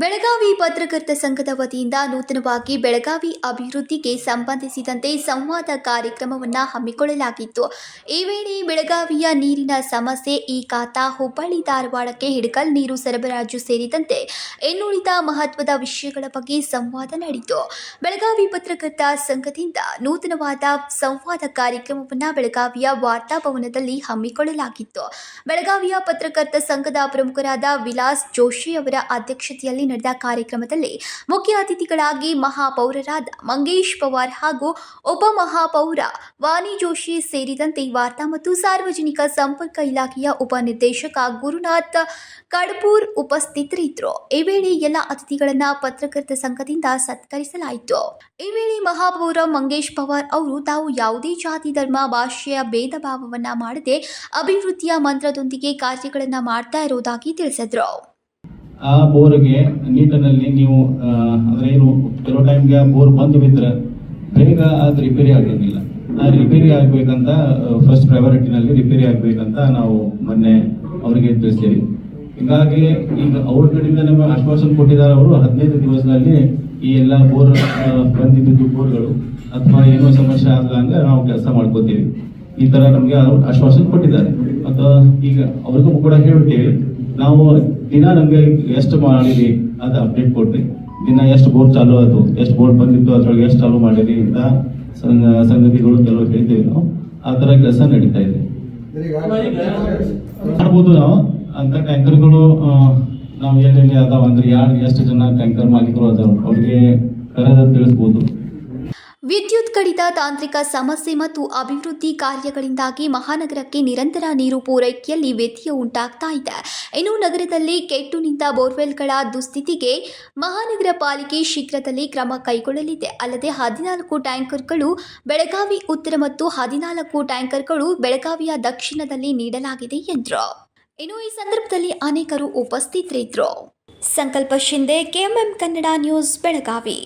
ಬೆಳಗಾವಿ ಪತ್ರಕರ್ತ ಸಂಘದ ವತಿಯಿಂದ ನೂತನವಾಗಿ ಬೆಳಗಾವಿ ಅಭಿವೃದ್ಧಿಗೆ ಸಂಬಂಧಿಸಿದಂತೆ ಸಂವಾದ ಕಾರ್ಯಕ್ರಮವನ್ನು ಹಮ್ಮಿಕೊಳ್ಳಲಾಗಿತ್ತು. ಈ ವೇಳೆ ಬೆಳಗಾವಿಯ ನೀರಿನ ಸಮಸ್ಯೆ, ಈ ಕಾತಾ ಹುಬ್ಬಳ್ಳಿ ಧಾರವಾಡಕ್ಕೆ ಹಿಡಕಲ್ ನೀರು ಸರಬರಾಜು ಸೇರಿದಂತೆ ಇನ್ನುಳಿದ ಮಹತ್ವದ ವಿಷಯಗಳ ಬಗ್ಗೆ ಸಂವಾದ ನಡೆಯಿತು. ಬೆಳಗಾವಿ ಪತ್ರಕರ್ತ ಸಂಘದಿಂದ ನೂತನವಾದ ಸಂವಾದ ಕಾರ್ಯಕ್ರಮವನ್ನು ಬೆಳಗಾವಿಯ ವಾರ್ತಾಭವನದಲ್ಲಿ ಹಮ್ಮಿಕೊಳ್ಳಲಾಗಿತ್ತು. ಬೆಳಗಾವಿಯ ಪತ್ರಕರ್ತ ಸಂಘದ ಪ್ರಮುಖರಾದ ವಿಲಾಸ್ ಜೋಶಿ ಅವರ ಅಧ್ಯಕ್ಷತೆಯಲ್ಲಿ ನಡೆದ ಕಾರ್ಯಕ್ರಮದಲ್ಲಿ ಮುಖ್ಯ ಅತಿಥಿಗಳಾಗಿ ಮಹಾಪೌರರಾದ ಮಂಗೇಶ್ ಪವಾರ್ ಹಾಗೂ ಉಪಮಹಾಪೌರ ವಾಣಿ ಜೋಶಿ ಸೇರಿದಂತೆ ವಾರ್ತಾ ಮತ್ತು ಸಾರ್ವಜನಿಕ ಸಂಪರ್ಕ ಇಲಾಖೆಯ ಉಪನಿರ್ದೇಶಕ ಗುರುನಾಥ್ ಕಡ್ಪೂರ್ ಉಪಸ್ಥಿತರಿದ್ದರು. ಈ ವೇಳೆ ಎಲ್ಲ ಅತಿಥಿಗಳನ್ನ ಪತ್ರಕರ್ತ ಸಂಘದಿಂದ ಸತ್ಕರಿಸಲಾಯಿತು. ಈ ವೇಳೆ ಮಹಾಪೌರ ಮಂಗೇಶ್ ಪವಾರ್ ಅವರು, ತಾವು ಯಾವುದೇ ಜಾತಿ, ಧರ್ಮ, ಭಾಷೆಯ ಭೇದ ಭಾವವನ್ನ ಮಾಡದೆ ಅಭಿವೃದ್ಧಿಯ ಮಂತ್ರದೊಂದಿಗೆ ಕಾರ್ಯಗಳನ್ನ ಮಾಡ್ತಾ ಇರೋದಾಗಿ ತಿಳಿಸಿದ್ರು. ಆ ಬೋರ್ಗೆ ನೀಟಿನಲ್ಲಿ ನೀವು ಏನು, ಕೆಲವು ಟೈಮ್ಗೆ ಆ ಬೋರ್ ಬಂದು ಬಿದ್ದರೆ ಬೇಗ ಅದು ರಿಪೇರಿ ಆಗೋದಿಲ್ಲ ಆ ರಿಪೇರಿ ಆಗಬೇಕಂತ ಫಸ್ಟ್ ಪ್ರಯಾರಿಟಿನಲ್ಲಿ ರಿಪೇರಿ ಆಗಬೇಕಂತ ನಾವು ಮೊನ್ನೆ ಅವರಿಗೆ ತಿಳಿಸ್ತೀವಿ ಹೀಗಾಗಿ ಈಗ ಅವ್ರ ಕಡೆಯಿಂದ ನಮಗೆ ಆಶ್ವಾಸನೆ ಕೊಟ್ಟಿದ್ದಾರೆ ಅವರು, ಹದಿನೈದು ದಿವಸದಲ್ಲಿ ಈ ಎಲ್ಲ ಬೋರ್ ಬಂದಿದ್ದು ಬೋರ್ಗಳು, ಅಥವಾ ಏನೋ ಸಮಸ್ಯೆ ಆಗಲಂಗ ನಾವು ಕೆಲಸ ಮಾಡ್ಕೋತೀವಿ. ಈ ತರ ನಮಗೆ ಆಶ್ವಾಸನೆ ಕೊಟ್ಟಿದ್ದಾರೆ. ಮತ್ತು ಈಗ ಅವ್ರಿಗೂ ಕೂಡ ಹೇಳ್ತೀವಿ, ನಾವು ದಿನ ನಮಗೆ ಎಷ್ಟು ಮಾಡಿರಿ ಅದು ಅಪ್ಡೇಟ್ ಕೊಡ್ರಿ ದಿನ ಎಷ್ಟು ಬೋರ್ಡ್ ಚಾಲು ಆಯ್ತು, ಎಷ್ಟು ಬೋರ್ಡ್ ಬಂದಿತ್ತು, ಅದ್ರೊಳಗೆ ಎಷ್ಟು ಚಾಲು ಮಾಡಿರಿ ಅಂತ ಸಂಗ- ಸಂಗತಿಗಳು ಕೆಲವು ಹೇಳ್ತೀವಿ ನಾವು. ಆ ಥರ ಕೆಲಸ ನಡೀತಾ ಇದೆ. ಮಾಡ್ಬೋದು ನಾವು. ಅಂತ ಟ್ಯಾಂಕರ್ಗಳು ನಾವು ಏನೇನು ಅದಾವ ಅಂದ್ರೆ ಯಾರು ಎಷ್ಟು ಜನ ಟ್ಯಾಂಕರ್ ಮಾಲೀಕರು ಅದಾವ ಅವ್ರಿಗೆ ಕರೆದ ತಿಳಿಸ್ಬೋದು. ವಿದ್ಯುತ್ ಕಡಿತ ತಾಂತ್ರಿಕ ಸಮಸ್ಯೆ ಮತ್ತು ಅಭಿವೃದ್ಧಿ ಕಾರ್ಯಗಳಿಂದಾಗಿ ಮಹಾನಗರಕ್ಕೆ ನಿರಂತರ ನೀರು ಪೂರೈಕೆಯಲ್ಲಿ ವ್ಯತ್ಯಯ ಉಂಟಾಗ್ತಾ ಇದೆ. ಇನ್ನು ನಗರದಲ್ಲಿ ಕೆಟ್ಟು ನಿಂತ ಬೋರ್ವೆಲ್ಗಳ ದುಸ್ಥಿತಿಗೆ ಮಹಾನಗರ ಪಾಲಿಕೆ ಶೀಘ್ರದಲ್ಲಿ ಕ್ರಮ ಕೈಗೊಳ್ಳಲಿದೆ. ಅಲ್ಲದೆ ಹದಿನಾಲ್ಕು ಟ್ಯಾಂಕರ್ಗಳು ಬೆಳಗಾವಿ ಉತ್ತರ ಮತ್ತು ಹದಿನಾಲ್ಕು ಟ್ಯಾಂಕರ್ಗಳು ಬೆಳಗಾವಿಯ ದಕ್ಷಿಣದಲ್ಲಿ ನೀಡಲಾಗಿದೆ ಎಂದರು. ಇನ್ನು ಈ ಸಂದರ್ಭದಲ್ಲಿ ಅನೇಕರು ಉಪಸ್ಥಿತರಿದ್ದರು. Sankalp Shinde KMM Kannada news, Belagavi.